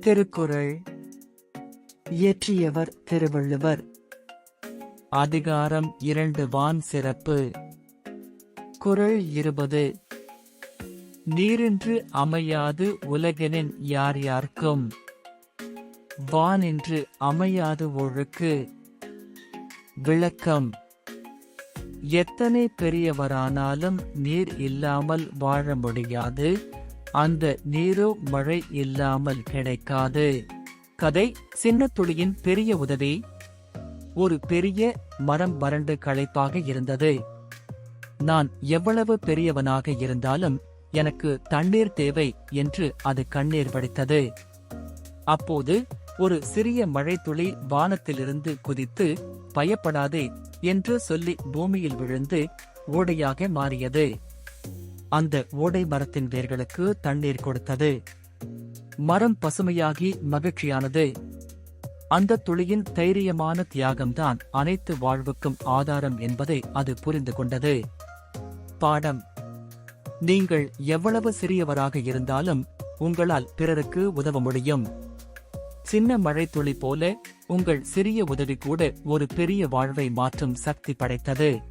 திருக்குறள். இயற்றியவர் திருவள்ளுவர். அதிகாரம் இரண்டு வான் சிறப்பு. குறள் இருபது. நீரின்று அமையாது உலகெனின் யார் யார்க்கும். வானின்று அமையாது ஒழுக்கு. விளக்கம். எத்தனை பெரியவரானாலும் நீர் இல்லாமல் வாழ முடியாது. அந்த நீரோ மழை இல்லாமல் கிடைக்காது. கதை சின்ன துளியின் பெரிய உதவி. ஒரு பெரிய மரம் வறண்டு களைப்பாக இருந்தது. நான் எவ்வளவு பெரியவனாக இருந்தாலும் எனக்கு தண்ணீர் தேவை என்று அது கண்ணீர் வடித்தது. அப்போது ஒரு சிறிய மழைத்துளி வானத்திலிருந்து குதித்து பயப்படாதே என்று சொல்லி பூமியில் விழுந்து ஓடையாக மாறியது. அந்த ஓடை மரத்தின் வேர்களுக்கு தண்ணீர் கொடுத்தது. மரம் பசுமையாகி மகிழ்ச்சியானது. அந்த துளியின் தைரியமான தியாகம்தான் அனைத்து வாழ்வுக்கும் ஆதாரம் என்பதை அது புரிந்து கொண்டது. பாடம். நீங்கள் எவ்வளவு சிறியவராக இருந்தாலும் உங்களால் பிறருக்கு உதவ முடியும். சின்ன மழைத்துளி போல உங்கள் சிறிய உதவி கூட ஒரு பெரிய வாழ்வை மாற்றும் சக்தி படைத்தது.